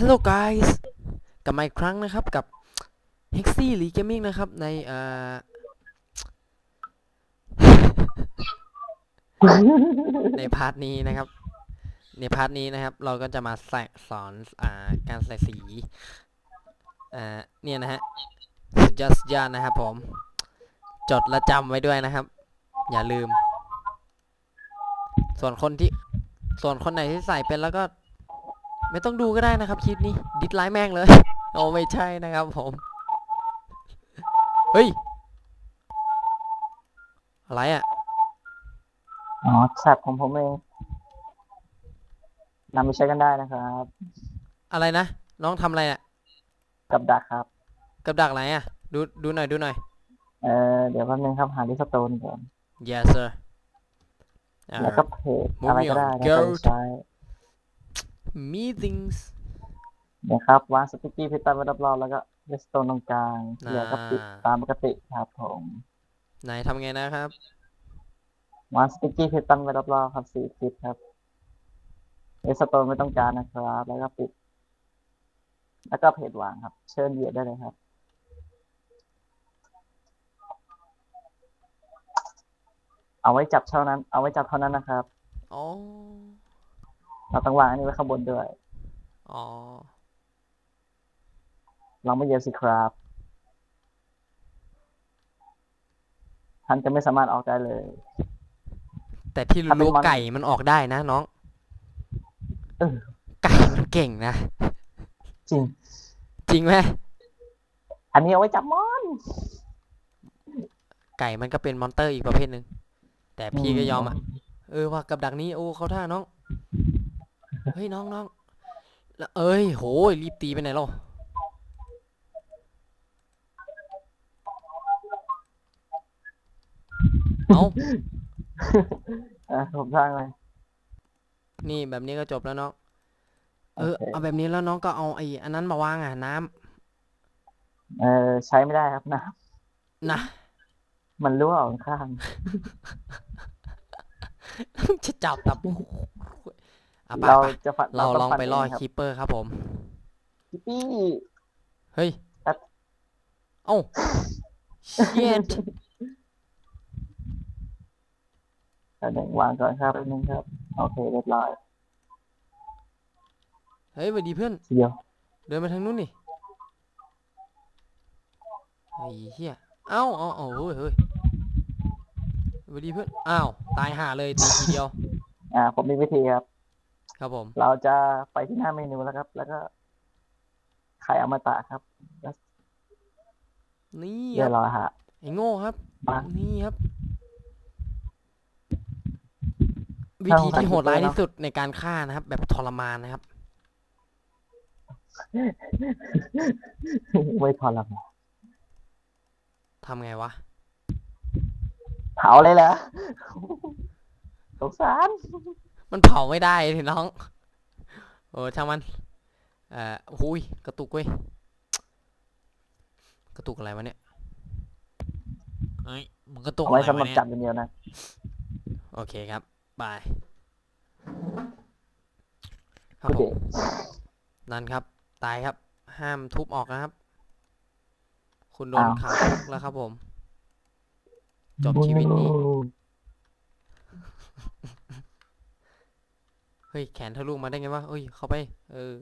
Hello guys กลับมาอีกครั้งนะครับกับ Hexy l e Gaming นะครับ ในเอ่อในพาร์ทนี้นะครับ ในพาร์ทนี้นะครับ เราก็จะมาใส่สอนอ่าการใส่สีอ่าเนี่ยนะฮะสุดยอดสุดยอดนะครับผม จดและจำไว้ด้วยนะครับ อย่าลืม ส่วนคนที่ส่วนคนไหนที่ใส่เป็นแล้วก็ ไม่ต้องดูก็ได้นะครับคลิปนี้ ดิสไลค์แม่งเลยโอ้ไม่ใช่นะครับผม เฮ้ย อะไรอะ อ๋อแซบของผมเองนำไปใช้กันได้นะครับ อะไรนะ น้องทำอะไรอะ กับดักครับ กับดักอะไรอะ ดูดูหน่อยดูหน่อย เออเดี๋ยวแป๊บนึงครับหาลิสโตนก่อน yes sir อ่าแล้วก็เพจอะไรก็ได้นะ Moving on ไปใช้ meetings เดี๋ยวครับวางสติ๊กกี้พิตันไว้รอบๆแล้วก็ลิสโตนตรงกลางอ่าเดี๋ยวก็ปิดตามปกติครับผมไหนทำไงนะครับวางสติ๊กกี้พิตันไว้รอบๆครับสี่ทิศครับลิสโตนไม่ต้องการนะครับ แล้วก็ปิด แล้วก็เพจวางครับ เชิญเหยียดได้เลยครับเอาไว้จับเท่านั้น เอาไว้จับเท่านั้นนะครับ อ๋อ เราต้องวางอันนี้ไว้ข้างบนด้วย อ๋อลองไม่เหยียบสิครับท่านจะไม่สามารถออกได้เลย แต่ที่ถ้าเป็นรู้มันๆไก่มันออกได้นะน้อง เออไก่มันเก่งนะ จริง จริงไหมอันนี้เอาไว้จับมอน ไก่มันก็เป็นมอนเตอร์อีกประเภทหนึ่งแต่พี่ก็ยอมอะมเออว่ากับดักนี้โอ้เขาท่าน้อง เฮ้ยน้องน้องแล้วเอ้ยโหยรีบตีไปไหนล่ะเอาอะผมสร้างเลยนี่แบบนี้ก็จบแล้วน้อง เออโอเคเอาแบบนี้แล้วน้องก็เอาไอ้อันนั้นมาวางอะน้ำเออใช้ไม่ได้ครับนะนะมันรั่วออกข้าง จะจับตับ อะไปเราไปจะฝันเราลองไปล่อคิคีปเปอร์ครับผมปปี้เฮ้ยตัดเอ้าเชียดอันหนึ่งวางก่อนครับอันหนึ่งครับ โอเคเรียบร้อยเฮ้ยสวัสดีเพื่อนทีเดียวเดินไปทางนู้นนี่ไอ้เหี้ยเอ้าเอ้าเอ้าเฮ้ยเฮ้ยสวัสดีเพื่อน อ้าว ตายห่าเลยตีทีเดียว อ่า ผมมีวิธีครับ ครับผม เราจะไปที่หน้าเมนูแล้วครับ แล้วก็ไข่อมตะครับ นี่เรีคยรับบร้อยฮะไอ้โง่ครับมานี่ครับ วิถ้าธีของที่โหดร้ายใครคิดที่สุดในการฆ่านะครับ แบบทรมานนะครับ ไม่ทรมานทำไงวะ เผาเลยเหรอสงสาร มันเผาไม่ได้เลยน้อง โอ้ช่างมัน เอ่อหุยกระตุกเว้ย กระตุกอะไรวะเนี่ย เฮ้ย มึงกระตุกเอาอะไรไว้สำหวะรับเนี่ยจับอย่างเดียวนะ โอเคครับ บาย ครับโอผเค ม นั่นครับ ตายครับ ห้ามทุบออกนะครับ คุณโดนอ้าว ขังคุกแล้วครับผม จบชีวิตนี้เฮ้ยแขนทะลุมาได้ไงวะเอ้ยเข้าไป เออ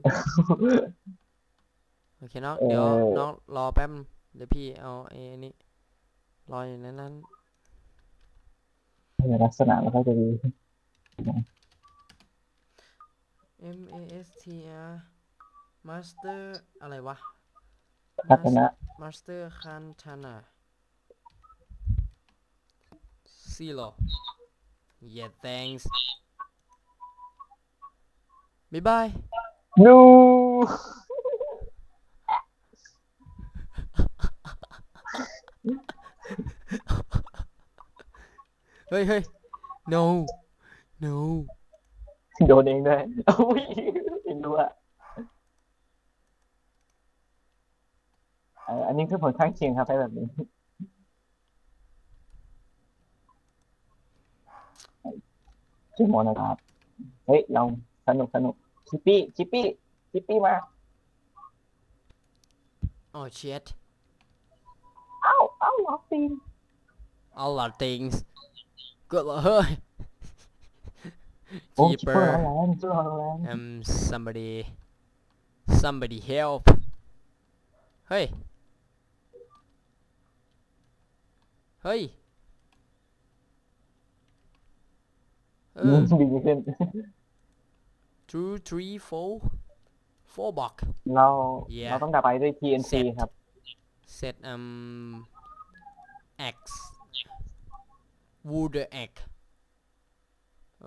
โอเคน้องเดี๋ยวเออน้องรอแป๊บเดี๋ยวพี่เอาไอ้นี่รออยู่ในนั้นลักษณะมันก็จะดี M A S T R Master อะไรวะลักษณะ Master Kantana Zero Yeah thanks บ๊ายบายนูเฮ้ยเฮ้ย no no โดนเองด้วยโอ้ยเห็นดูอะเอ่ออันนี้คือผลข้างเคียงครับใช้แบบนี้ ชื่อโมนะครับ เฮ้ย เราสนุกสนุก ชิปปี้ชิปปี้ชิปปี้มา oh shit เอ้าเอ้าล็อกตีน a lot of things ก็เลยเฮ้ยโอ้ชิปเปอ Keeper ร์แรงชิปเปอร์แรง um somebody somebody help เฮ้ย two three four four block เรา Yeah เราต้องดับไปด้วย TNT Set ครับ set um X wood egg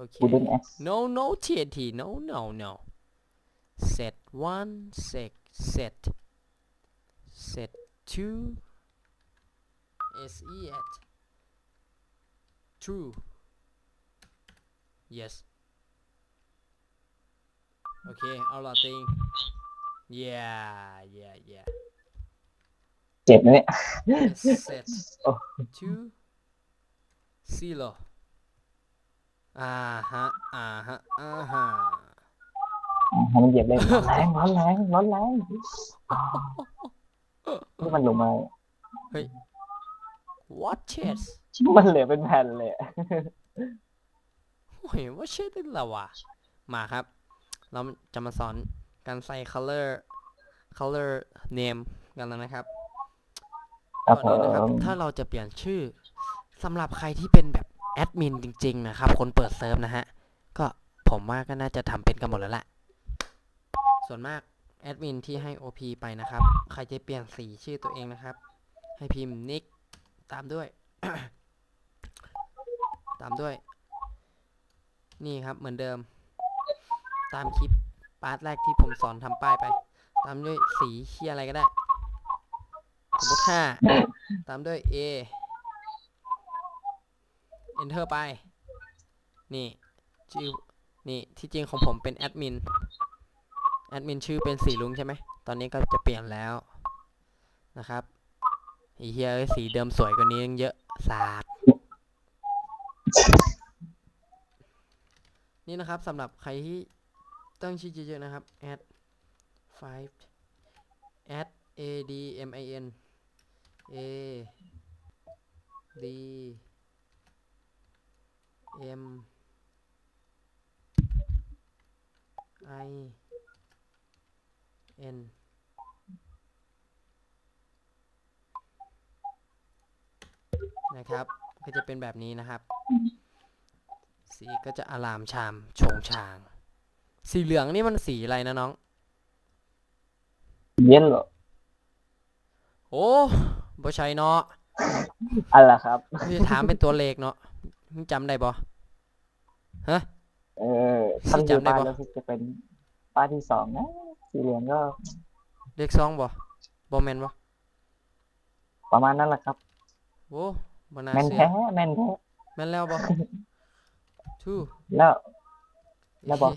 okay Wooden Axe no no TNT no no no set one sec set set two se at true yes Okay all our thing yeah yeah yeah เจ็บนะเนี่ย set โอ้ two zero อ่าฮะ อ่าฮะ อ่าฮะให้มันเหยียบเลยร้อนแรงร้อนแรงร้อนแรงนี่มันลงมา what chess มันเหลือเป็นแผ่นเลยอะโอ้ยว่าเช่ได้ละวะ มาครับ เราจะมาสอนการใส่ color color name กันแล้วนะครับครับผก่อนอื่นนะครับมถ้าเราจะเปลี่ยนชื่อสำหรับใครที่เป็นแบบแอดมินจริง ๆ นะครับ คนเปิดเซิร์ฟนะฮะ ก็ผมว่าก็น่าจะทำเป็นกันหมดแล้วแหละ ส่วนมากแอดมินที่ให้ OP ไปนะครับ ใครจะเปลี่ยนสีชื่อตัวเองนะครับ ให้พิมพ์ nick ตามด้วย ตามด้วย นี่ครับเหมือนเดิม ตามคลิปพาร์ทแรกที่ผมสอนทำป้ายไป ตามด้วยสีเชียอะไรก็ได้ สมมติห้าตามด้วย A enter ไป นี่ชื่อนี่ที่จริงของผมเป็นแอดมิน แอดมินชื่อเป็นสีลุงใช่ไหม ตอนนี้ก็จะเปลี่ยนแล้วนะครับอ้เฮียเอ้ยสีเดิมสวยกว่านี้ยังเยอะสาดนี่นะครับสำหรับใครที่ ตั้งชื่อเยอะๆนะครับ add five add a d m i n a d m i n นะครับ ก็จะเป็นแบบนี้นะครับ สีก็จะอลามชาม ชงชาง สีเหลืองนี่มันสีอะไรนะน้อง เย็นเหรอโอ้บ่ใช่เนาะอะไรครับไม่ได้ถามเป็นตัวเลขเนาะมึงจำได้บ่เออท่านจำดูได้ป้ายปะแล้วจะเป็นป้ายที่สองนะสีเหลืองก็ เลขสองบ่บ่แม่นบ่ประมาณนั้นแหละครับโอ้บ่น่าแม่นเชื่อแท้แม่นแท้แม่นแล้วบ่ two แล้ว แล้วบอก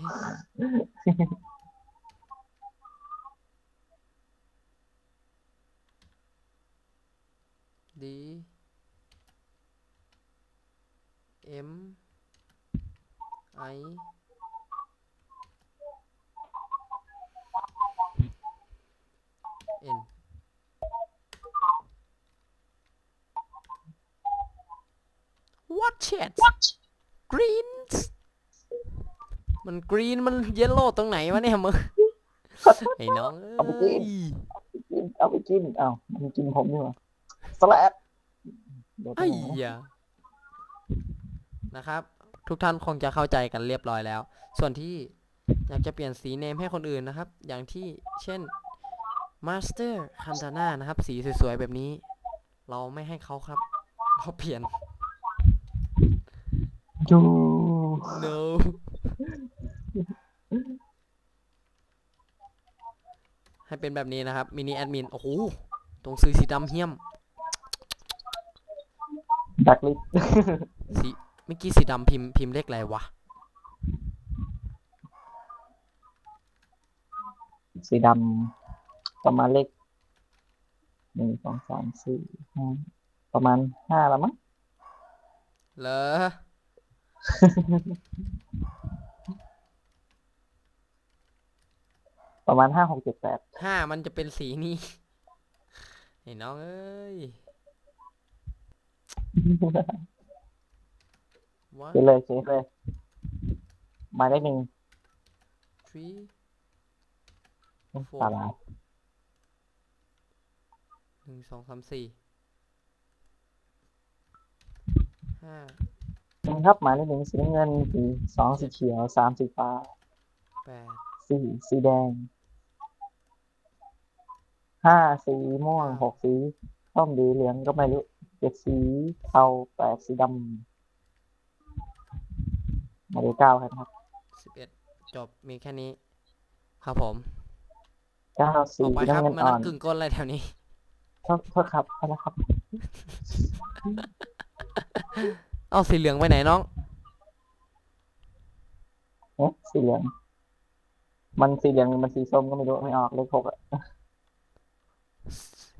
D M I N What shit Greens มันกรีนมันเยลโล่ตรงไหนวะเนี่ยมึงไอ้น้องเอาไปกิเอ้นยกินเอาไปกินเอามันกินผมนี่หว่าสลัดเดี๋ยวไอ้ต้องยานะครับ ทุกท่านคงจะเข้าใจกันเรียบร้อยแล้ว ส่วนที่อยากจะเปลี่ยนสีเนมให้คนอื่นนะครับ อย่างที่เช่น Master c a n t a n a นะครับ สีสวยๆ แบบนี้ เราไม่ให้เขาครับ เราเปลี่ยนจู no ให้เป็นแบบนี้นะครับมินิแอดมินโอ้โหตรงซื้อสีดำเหี้ยมดักลิฟสีเมื่อกี้สีดำพิมพ์พิมพ์เลขอะไรวะสีดำประมาณเลขหนึ่งสองสามสี่ห้าประมาณห้าแล้วมั้งเหรอ ประมาณห้าหกเจ็ดแปดห้ามันจะเป็นสีนี้ไอ้น้องเอ้ย one เช็คเลยเช็คเลยหมายเลขหนึ่ง three ตาลายหนึ่งสองสามสี่ห้าหนึ่งครับหมายเลขหนึ่งสีน้ำเงินสีสองสีเขียวสามสีฟ้าแปด สี่สีแดง ห้าสีม่วงหกสีส้มดีเหลืองก็ไม่รู้เจ็ดสีเทาแปดสีดำหมายเลขเก้าครับสิบเอ็ดจบมีแค่นี้ ครับผมเก้าสีออกไปครับน้ำเงินมาอ่นั่องนกึ่งก้นอะไรแถวนี้ โทษโทษครับโทษนะครับเอาสีเหลืองไปไหนน้อง เอ๊ะสีเหลือง มันสีเหลืองหรือมันสีส้มก็ไม่รู้ไม่ออกเลขหกอะ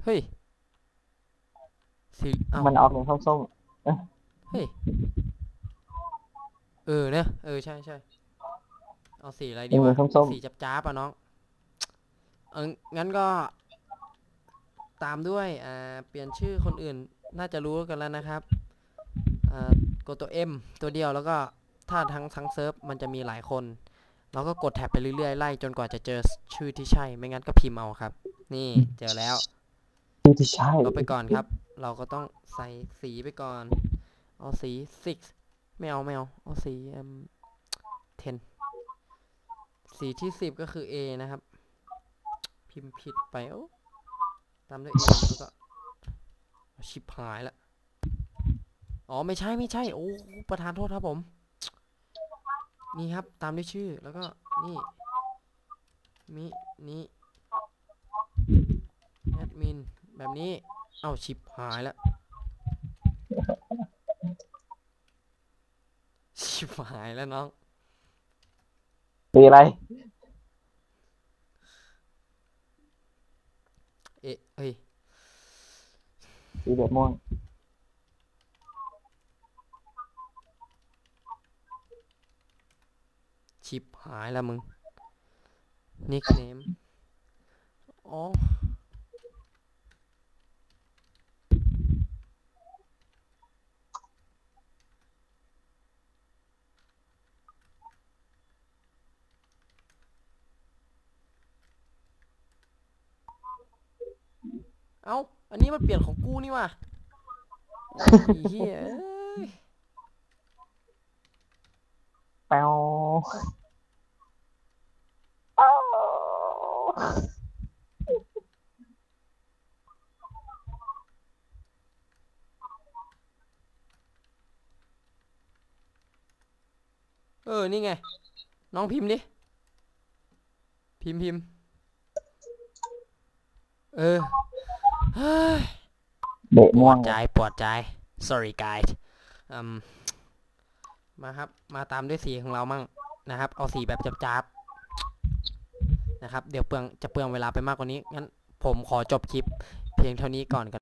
เฮ้ยสีเอ้ามันออกเหลืองส้มเฮ้ย เออเนอะเออใช่ใช่เอาสีอะไรๆดีเหลืวะองส้มสีจับจ้าบๆอะน้อง เอองั้นก็ ตามด้วย อ่า เปลี่ยนชื่อคนอื่น น่าจะรู้กันแล้วนะครับ อ่ากดตัว M ตัวเดียวแล้วก็ถ้าทั้งทั้งเซิร์ฟมันจะมีหลายคน เราก็กดแท็บไปเรื่อยๆไล่จนกว่าจะเจอชื่อที่ใช่ ไม่งั้นก็พิมพ์เอาครับ นี่เจอแล้วๆ ที่ใช่ลบไปก่อนครับ เราก็ต้องใส่สีไปก่อน เอาสี six ไม่เอาไม่เอา เอาสีเอิ่ม ten สีที่สิบก็คือ A นะครับ พิมพ์ผิดไปโอ้ตามด้วย A แล้วก็ชิบหายละ อ๋อไม่ใช่ไม่ใช่ โอ้ประธานโทษครับผม นี่ครับตามด้วยชื่อแล้วก็นี่ มินี่แอดมิน แบบนี้ เอ้าชิบหายแล้วชิบหายแล้วน้องสีอะไร เอ๊ะเอ้ยสีเหลืองม่วงชิบหายแล้วมึงนิกเนมอ๋อ เอ้า อันนี้มันเปลี่ยนของกูนี่ว่ะโอ้เฮียเอ้ยแปวอ้าวเออ นี่ไง น้องพิมพ์ดิ พิมพ์พิมพ์เออ เฮ้ยเบะปม่ววดงใจปวดใจ sorry guys อืมมาครับ มาตามด้วยสีของเรามั่งนะครับ เอาสีแบบจับๆนะครับ เดี๋ยวเปลืองจะเปลืองเวลาไปมากกว่านี้งั้นผมขอจบคลิป เพียงเท่านี้ก่อนกัน